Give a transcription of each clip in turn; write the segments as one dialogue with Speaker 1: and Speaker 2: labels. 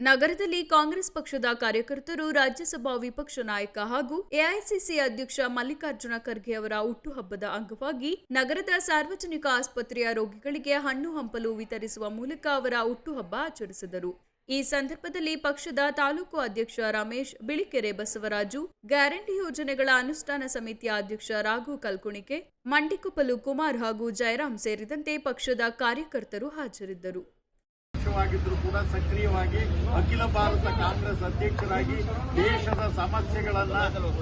Speaker 1: ನಗರದಲ್ಲಿ ಕಾಂಗ್ರೆಸ್ ಪಕ್ಷದ ಕಾರ್ಯಕರ್ತರು ರಾಜ್ಯಸಭಾ ವಿಪಕ್ಷ ನಾಯಕ ಹಾಗೂ ಎಐಸಿಸಿ ಅಧ್ಯಕ್ಷ ಮಲ್ಲಿಕಾರ್ಜುನ ಖರ್ಗೆ ಅವರ ಹುಟ್ಟುಹಬ್ಬದ ಅಂಗವಾಗಿ ನಗರದ ಸಾರ್ವಜನಿಕ ಆಸ್ಪತ್ರೆಯ ರೋಗಿಗಳಿಗೆ ಹಣ್ಣು ಹಂಪಲು ವಿತರಿಸುವ ಮೂಲಕ ಅವರ ಹುಟ್ಟುಹಬ್ಬ ಆಚರಿಸಿದರು. ಈ ಸಂದರ್ಭದಲ್ಲಿ ಪಕ್ಷದ ತಾಲೂಕು ಅಧ್ಯಕ್ಷ ರಮೇಶ್, ಬಿಳಿಕೆರೆ ಬಸವರಾಜು, ಗ್ಯಾರಂಟಿ ಯೋಜನೆಗಳ ಅನುಷ್ಠಾನ ಸಮಿತಿಯ ಅಧ್ಯಕ್ಷ ರಾಘು ಕಲ್ಕುಣಿಕೆ ಮಂಡಿಕುಪಲು ಕುಮಾರ್ ಹಾಗೂ ಜಯರಾಮ್ ಸೇರಿದಂತೆ ಪಕ್ಷದ ಕಾರ್ಯಕರ್ತರು ಹಾಜರಿದ್ದರು.
Speaker 2: ಪಕ್ಷವಾಗಿದ್ರು ಕೂಡ ಸಕ್ರಿಯವಾಗಿ ಅಖಿಲ ಭಾರತ ಕಾಂಗ್ರೆಸ್ ಅಧ್ಯಕ್ಷರಾಗಿ ದೇಶದ ಸಮಸ್ಯೆಗಳನ್ನ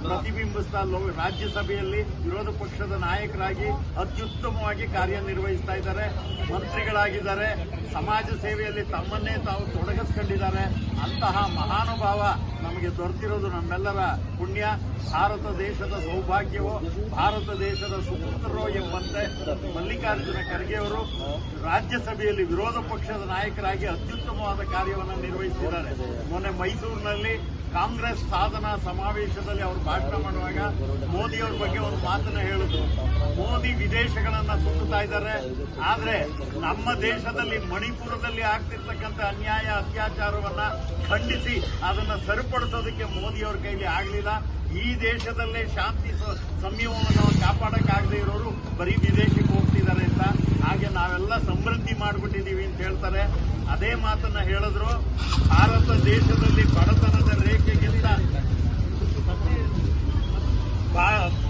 Speaker 2: ಪ್ರತಿಬಿಂಬಿಸ್ತಾ ರಾಜ್ಯಸಭೆಯಲ್ಲಿ ವಿರೋಧ ಪಕ್ಷದ ನಾಯಕರಾಗಿ ಅತ್ಯುತ್ತಮವಾಗಿ ಕಾರ್ಯನಿರ್ವಹಿಸ್ತಾ ಇದ್ದಾರೆ. ಮಂತ್ರಿಗಳಾಗಿದ್ದಾರೆ. ಸಮಾಜ ಸೇವೆಯಲ್ಲಿ ತಮ್ಮನ್ನೇ ತಾವು ತೊಡಗಿಸ್ಕೊಂಡಿದ್ದಾರೆ. ಅಂತಹ ಮಹಾನುಭಾವ ನಮಗೆ ದೊರೆತಿರೋದು ನಮ್ಮೆಲ್ಲರ ಪುಣ್ಯ. ಭಾರತ ದೇಶದ ಸೌಭಾಗ್ಯವೋ ಭಾರತ ದೇಶದ ಸುಪುತ್ರರೋ ಎಂಬಂತೆ ಮಲ್ಲಿಕಾರ್ಜುನ ಖರ್ಗೆ ಅವರು ರಾಜ್ಯಸಭೆಯಲ್ಲಿ ವಿರೋಧ ಪಕ್ಷದ ನಾಯಕರಾಗಿ ಅತ್ಯುತ್ತಮವಾದ ಕಾರ್ಯವನ್ನು ನಿರ್ವಹಿಸಿದ್ದಾರೆ. ಮೊನ್ನೆ ಮೈಸೂರಿನಲ್ಲಿ ಕಾಂಗ್ರೆಸ್ ಸಾಧನಾ ಸಮಾವೇಶದಲ್ಲಿ ಅವರು ಭಾಷಣ ಮಾಡುವಾಗ ಮೋದಿಯವರ ಬಗ್ಗೆ ಒಂದು ಮಾತನ್ನ ಹೇಳಿದ್ರು. ಮೋದಿ ವಿದೇಶಗಳನ್ನ ಸುತ್ತುತ್ತಾ ಇದ್ದಾರೆ. ಆದ್ರೆ ನಮ್ಮ ದೇಶದಲ್ಲಿ ಮಣಿಪುರದಲ್ಲಿ ಆಗ್ತಿರ್ತಕ್ಕಂಥ ಅನ್ಯಾಯ, ಅತ್ಯಾಚಾರವನ್ನ ಖಂಡಿಸಿ ಅದನ್ನ ಸರಿಪಡಿಸೋದಕ್ಕೆ ಅವ್ರ ಕೈಲಿ ಆಗ್ಲಿಲ್ಲ. ಈ ದೇಶದಲ್ಲೇ ಶಾಂತಿ ಸಂಯಮವನ್ನು ಕಾಪಾಡಕ್ಕಾಗದೇ ಇರೋರು ಬರೀ ವಿದೇಶಕ್ಕೆ ಹೋಗ್ತಿದ್ದಾರೆ ಅಂತ. ಹಾಗೆ ನಾವೆಲ್ಲ ಸಮೃದ್ಧಿ ಮಾಡ್ಬಿಟ್ಟಿದ್ದೀವಿ ಅಂತ ಹೇಳ್ತಾರೆ. ಅದೇ ಮಾತನ್ನ ಹೇಳಿದ್ರು, ಭಾರತ ದೇಶದಲ್ಲಿ ಬಡತನದ ರೇಖೆಗಿಂತ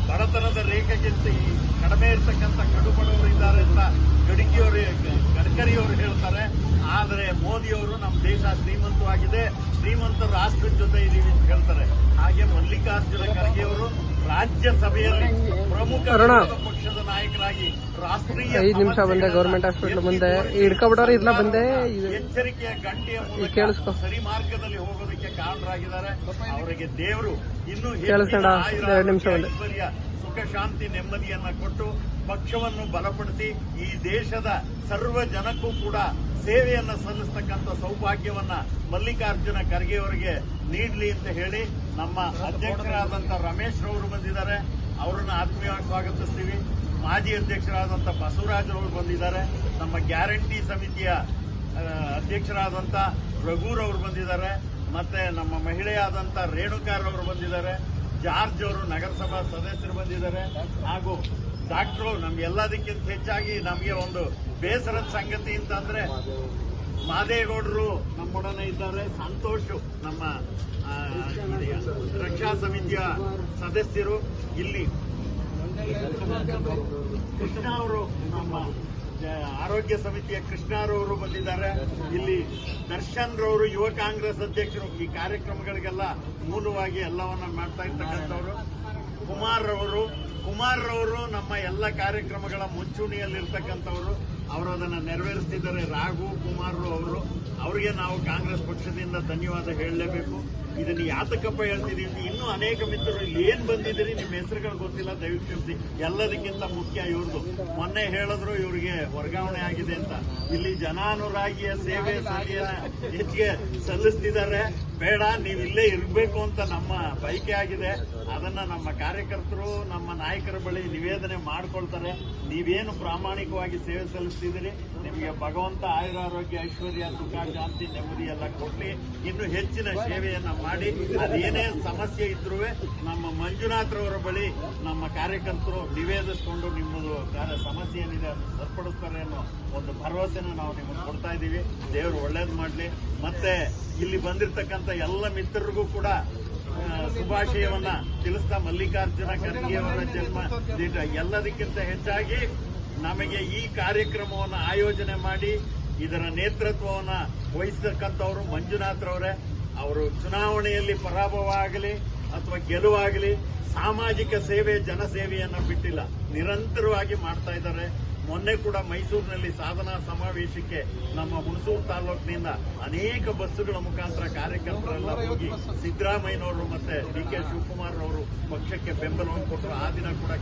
Speaker 2: ಬಡತನದ ರೇಖೆಗಿಂತ ಈ ಕಡಿಮೆ ಇರ್ತಕ್ಕಂಥ ಕಡುಬಡವರು ಇದ್ದಾರೆ ಅಂತ ಗಡ್ಕರಿಯವರು ಗಡ್ಕರಿಯವರು ಹೇಳ್ತಾರೆ. ಆದರೆ ಮೋದಿಯವರು ನಮ್ಮ ದೇಶ ಶ್ರೀಮಂತವಾಗಿದೆ. ಶ್ರೀಮಂತ ರಾಷ್ಟ್ರದ ಜೊತೆ ಇದೀವಿ ಅಂತ ಹೇಳ್ತಾರೆ. ಹಾಗೆ ಮಲ್ಲಿಕಾರ್ಜುನ ಖರ್ಗೆ ಅವರು ರಾಜ್ಯಸಭೆಯಲ್ಲಿ ಪ್ರಮುಖ. ಪಕ್ಷದ ನಾಯಕರಾಗಿ ರಾಷ್ಟ್ರೀಯ
Speaker 3: ಐದ್ ನಿಮಿಷ ಬಂದೆ ಗೌರ್ಮೆಂಟ್ ಹಾಸ್ಪಿಟಲ್ ಮುಂದೆ ಹಿಡ್ಕೊಬಿಟ್ಟವ್ರು ಇಲ್ಲ ಬಂದೆ
Speaker 2: ಎಚ್ಚರಿಕೆಯ ಗಂಟೆಯ. ಮೂಲಕ ಸರಿ ಮಾರ್ಗದಲ್ಲಿ ಹೋಗೋದಕ್ಕೆ ಕಾರಣರಾಗಿದ್ದಾರೆ ಅವರಿಗೆ ದೇವರು ಇನ್ನೂ? ಹೆಚ್ಚಿನ
Speaker 3: ಎರಡು ನಿಮಿಷ ಬಂದೆ.
Speaker 2: ಸುಖ ಶಾಂತಿ ನೆಮ್ಮದಿಯನ್ನ ಕೊಟ್ಟು ಪಕ್ಷವನ್ನು ಬಲಪಡಿಸಿ ಈ ದೇಶದ ಸರ್ವ ಜನಕ್ಕೂ ಕೂಡ ಸೇವೆಯನ್ನ ಸಲ್ಲಿಸ್ತಕ್ಕಂಥ ಸೌಭಾಗ್ಯವನ್ನ ಮಲ್ಲಿಕಾರ್ಜುನ ಖರ್ಗೆ ಅವರಿಗೆ ನೀಡಲಿ ಅಂತ ಹೇಳಿ ನಮ್ಮ ಅಧ್ಯಕ್ಷರಾದಂಥ ರಮೇಶ್ ರವರು ಬಂದಿದ್ದಾರೆ ಅವರನ್ನ ಆತ್ಮೀಯವಾಗಿ ಸ್ವಾಗತಿಸ್ತೀವಿ ಮಾಜಿ ಅಧ್ಯಕ್ಷರಾದಂಥ ಬಸವರಾಜರವರು ಬಂದಿದ್ದಾರೆ. ನಮ್ಮ ಗ್ಯಾರಂಟಿ ಸಮಿತಿಯ ಅಧ್ಯಕ್ಷರಾದಂಥ ರಘೂರ್ ಅವರು ಬಂದಿದ್ದಾರೆ. ಮತ್ತೆ ನಮ್ಮ ಮಹಿಳೆಯಾದಂಥ ರೇಣುಕಾರ್ ಅವರು ಬಂದಿದ್ದಾರೆ. ಜಾರ್ಜ್ ಅವರು ನಗರಸಭಾ ಸದಸ್ಯರು ಬಂದಿದ್ದಾರೆ. ಹಾಗೂ ಡಾಕ್ಟ್ರು ನಮ್ಗೆಲ್ಲದಕ್ಕಿಂತ ಹೆಚ್ಚಾಗಿ ನಮಗೆ ಒಂದು ಬೇಸರದ ಸಂಗತಿ ಅಂತಂದ್ರೆ ಮಾದೇಗೌಡರು ನಮ್ಮೊಡನೆ ಇದ್ದಾರೆ. ಸಂತೋಷ್ ನಮ್ಮ ರಕ್ಷಾ ಸಮಿತಿಯ ಸದಸ್ಯರು ಇಲ್ಲಿ. ಕೃಷ್ಣ ಅವರು ನಮ್ಮ ಆರೋಗ್ಯ ಸಮಿತಿಯ ಕೃಷ್ಣರವರು ಬಂದಿದ್ದಾರೆ. ಇಲ್ಲಿ ದರ್ಶನ್ ರವರು ಯುವ ಕಾಂಗ್ರೆಸ್ ಅಧ್ಯಕ್ಷರು. ಈ ಕಾರ್ಯಕ್ರಮಗಳಿಗೆಲ್ಲ ಮೂಲವಾಗಿ ಎಲ್ಲವನ್ನ ಮಾಡ್ತಾ ಇರ್ತಕ್ಕಂಥವ್ರು. ಕುಮಾರ್ ರವರು ಕುಮಾರ್ ಅವರು ನಮ್ಮ ಎಲ್ಲ ಕಾರ್ಯಕ್ರಮಗಳ ಮುಂಚೂಣಿಯಲ್ಲಿರ್ತಕ್ಕಂಥವ್ರು, ಅವರು ಅದನ್ನು ನೆರವೇರಿಸ್ತಿದ್ದಾರೆ. ರಾಘು ಕುಮಾರ್ ಅವರು. ಅವರಿಗೆ ನಾವು ಕಾಂಗ್ರೆಸ್ ಪಕ್ಷದಿಂದ ಧನ್ಯವಾದ ಹೇಳಲೇಬೇಕು. ಇದನ್ನು ಯಾತಕಪ್ಪ ಹೇಳ್ತಿದ್ದೀವಿ ಇನ್ನೂ ಅನೇಕ ಮಿತ್ರರು ಇಲ್ಲಿ ಏನ್ ಬಂದಿದ್ದೀರಿ, ನಿಮ್ಮ ಹೆಸರುಗಳು ಗೊತ್ತಿಲ್ಲ. ದಯವಿಟ್ಟು ಎಲ್ಲದಕ್ಕಿಂತ ಮುಖ್ಯ ಇವ್ರದ್ದು ಮೊನ್ನೆ ಹೇಳಿದ್ರು ಇವರಿಗೆ ವರ್ಗಾವಣೆ ಆಗಿದೆ ಅಂತ. ಇಲ್ಲಿ ಜನಾನುರಾಗಿಯ ಸೇವೆ ಸರಿಯನ್ನ ಹೆಚ್ಚಿಗೆ ಸಲ್ಲಿಸ್ತಿದ್ದಾರೆ. ಬೇಡ, ನೀವು ಇಲ್ಲೇ ಇರಬೇಕು ಅಂತ ನಮ್ಮ ಬಯಕೆ ಆಗಿದೆ. ಅದನ್ನ ನಮ್ಮ ಕಾರ್ಯಕರ್ತರು, ನಮ್ಮ ನಾಯಕರ ಬಳಿ ನಿವೇದನೆ ಮಾಡ್ಕೊಳ್ತಾರೆ. ನೀವೇನು ಪ್ರಾಮಾಣಿಕವಾಗಿ ಸೇವೆ ಸಲ್ಲಿಸ್ತಿದ್ದೀರಿ, ನಿಮಗೆ ಭಗವಂತ ಆಯುರಾರೋಗ್ಯ ಐಶ್ವರ್ಯ, ಸುಖ, ಶಾಂತಿ, ನೆಮ್ಮದಿ ಎಲ್ಲ ಕೊಡ್ಲಿ ಇನ್ನು ಹೆಚ್ಚಿನ ಸೇವೆಯನ್ನ ಮಾಡಿ. ಅದೇನೇ ಸಮಸ್ಯೆ ಇದ್ರೂ ನಮ್ಮ ಮಂಜುನಾಥ್ರವರ ಬಳಿ ನಮ್ಮ ಕಾರ್ಯಕರ್ತರು ನಿವೇದಿಸ್ಕೊಂಡು ನಿಮ್ಮದು ಸಮಸ್ಯೆ ಏನಿದೆ ಅದನ್ನು ಸರಿಪಡಿಸ್ತಾರೆ ಅನ್ನೋ ಒಂದು ಭರವಸೆನ ನಾವು ನಿಮಗೆ ಕೊಡ್ತಾ ಇದ್ದೀವಿ. ದೇವರು ಒಳ್ಳೇದು ಮಾಡಲಿ. ಮತ್ತೆ ಇಲ್ಲಿ ಬಂದಿರತಕ್ಕಂಥ ಎಲ್ಲ ಮಿತ್ರರಿಗೂ ಕೂಡ ಶುಭಾಶಯವನ್ನ ತಿಳಿಸ್ತಾ ಮಲ್ಲಿಕಾರ್ಜುನ ಖರ್ಗೆಯವರ ಜನ್ಮ ದಿನ. ಎಲ್ಲದಕ್ಕಿಂತ ಹೆಚ್ಚಾಗಿ ನಮಗೆ ಈ ಕಾರ್ಯಕ್ರಮವನ್ನು ಆಯೋಜನೆ ಮಾಡಿ ಇದರ ನೇತೃತ್ವವನ್ನು ವಹಿಸತಕ್ಕಂಥವರು ಮಂಜುನಾಥ್ರವರೇ ಅವರು ಚುನಾವಣೆಯಲ್ಲಿ ಪರಾಭವ ಆಗಲಿ ಅಥವಾ ಗೆಲುವಾಗಲಿ, ಸಾಮಾಜಿಕ ಸೇವೆ, ಜನಸೇವೆಯನ್ನು ಬಿಟ್ಟಿಲ್ಲ. ನಿರಂತರವಾಗಿ ಮಾಡ್ತಾ ಇದ್ದಾರೆ. ಮೊನ್ನೆ ಕೂಡ ಮೈಸೂರಿನಲ್ಲಿ ಸಾಧನಾ ಸಮಾವೇಶಕ್ಕೆ ನಮ್ಮ ಹುಣಸೂರು ತಾಲೂಕಿನಿಂದ ಅನೇಕ ಬಸ್ಸುಗಳ ಮುಖಾಂತರ ಕಾರ್ಯಕರ್ತರೆಲ್ಲ ಹೋಗಿ ಸಿದ್ದರಾಮಯ್ಯನವರು ಮತ್ತೆ ಡಿ ಕೆ ಶಿವಕುಮಾರ್ ಅವರು ಪಕ್ಷಕ್ಕೆ ಬೆಂಬಲವನ್ನು ಕೊಟ್ಟರು. ಆ ದಿನ ಕೂಡ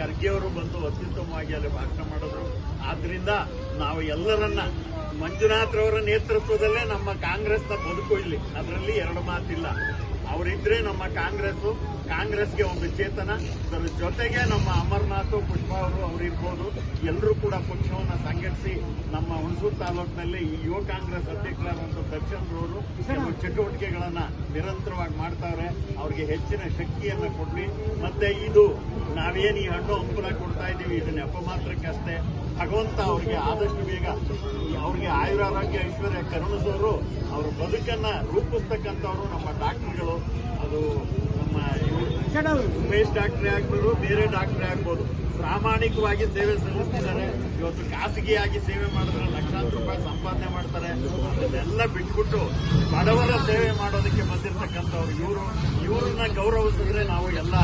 Speaker 2: ಖರ್ಗೆ ಅವರು ಬಂದು ಅತ್ಯುತ್ತಮವಾಗಿ ಅಲ್ಲಿ ಭಾಷಣ ಮಾಡಿದ್ರು. ಆದ್ರಿಂದ ನಾವು ಎಲ್ಲರನ್ನ ಮಂಜುನಾಥ್ ರವರ ನೇತೃತ್ವದಲ್ಲೇ ನಮ್ಮ ಕಾಂಗ್ರೆಸ್ನ ಬದುಕು ಇಲ್ಲಿ. ಅದರಲ್ಲಿ ಎರಡು ಮಾತಿಲ್ಲ. ಅವರಿದ್ರೆ ನಮ್ಮ ಕಾಂಗ್ರೆಸ್ ಕಾಂಗ್ರೆಸ್ಗೆ ಒಂದು ಚೇತನ ಅದರ ಜೊತೆಗೆ ನಮ್ಮ ಅಮರನಾಥ್ ಪುಷ್ಪ ಅವರು ಅವರಿರ್ಬೋದು. ಎಲ್ಲರೂ ಕೂಡ ಪಕ್ಷವನ್ನು ಸಂಘಟಿಸಿ ನಮ್ಮ ಹುಣಸೂರು ತಾಲೂಕಿನಲ್ಲಿ ಈ ಯುವ ಕಾಂಗ್ರೆಸ್ ಅಧ್ಯಕ್ಷರಾದಂಥ ದರ್ಶನ್ ಅವರು ಕೆಲವು ಚಟುವಟಿಕೆಗಳನ್ನ ನಿರಂತರವಾಗಿ ಮಾಡ್ತಾವ್ರೆ. ಅವ್ರಿಗೆ ಹೆಚ್ಚಿನ ಶಕ್ತಿಯನ್ನು ಕೊಡ್ಲಿ. ಮತ್ತೆ ಇದು ನಾವೇನು ಈ ಹಣ್ಣು ಹಂಪಲ ಕೊಡ್ತಾ ಇದ್ದೀವಿ ಇದನ್ನ ಅಪಮಾತ್ರಕ್ಕೆ ಮಾತ್ರಕ್ಕಷ್ಟೇ ಭಗವಂತ ಅವ್ರಿಗೆ ಆದಷ್ಟು ಬೇಗ ಅವ್ರಿಗೆ ಆಯುರಾರೋಗ್ಯ ಐಶ್ವರ್ಯ ಕರುಣಿಸೋರು ಅವ್ರ ಬದುಕನ್ನ ರೂಪಿಸ್ತಕ್ಕಂಥವ್ರು ನಮ್ಮ ಡಾಕ್ಟರ್ಗಳು. ಅದು ನಮ್ಮ ಉಮೇಶ್ ಡಾಕ್ಟ್ರೇ ಆಗ್ಬೋದು, ಬೇರೆ ಡಾಕ್ಟ್ರೇ ಆಗ್ಬೋದು. ಪ್ರಾಮಾಣಿಕವಾಗಿ ಸೇವೆ ಸಲ್ಲಿಸ್ತಿದ್ದಾರೆ. ಇವತ್ತು ಖಾಸಗಿಯಾಗಿ ಸೇವೆ ಮಾಡಿದ್ರೆ ಲಕ್ಷಾಂತರ ರೂಪಾಯಿ ಸಂಪಾದನೆ ಮಾಡ್ತಾರೆ. ಅದನ್ನೆಲ್ಲ ಬಿಟ್ಬಿಟ್ಟು ಬಡವರ ಸೇವೆ ಮಾಡೋದಕ್ಕೆ ಬಂದಿರತಕ್ಕಂಥವ್ರು ಇವರು. ಇವರನ್ನ ಗೌರವಿಸಿದ್ರೆ ನಾವು ಎಲ್ಲ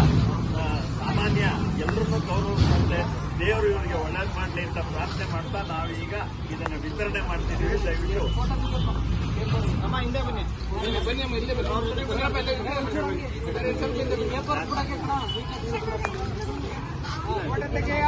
Speaker 2: ಸಾಮಾನ್ಯ ಎಲ್ಲರನ್ನೂ ಗೌರವಿಸುತ್ತೆ ದೇವರು ಇವರಿಗೆ ಒಳ್ಳೇದು ಮಾಡಲಿ ಅಂತ ಪ್ರಾರ್ಥನೆ ಮಾಡ್ತಾ ನಾವೀಗ ಇದನ್ನ ವಿತರಣೆ ಮಾಡ್ತಿದ್ದೀವಿ. ದಯವಿಟ್ಟು
Speaker 4: ಓಟಕ್ಕೆ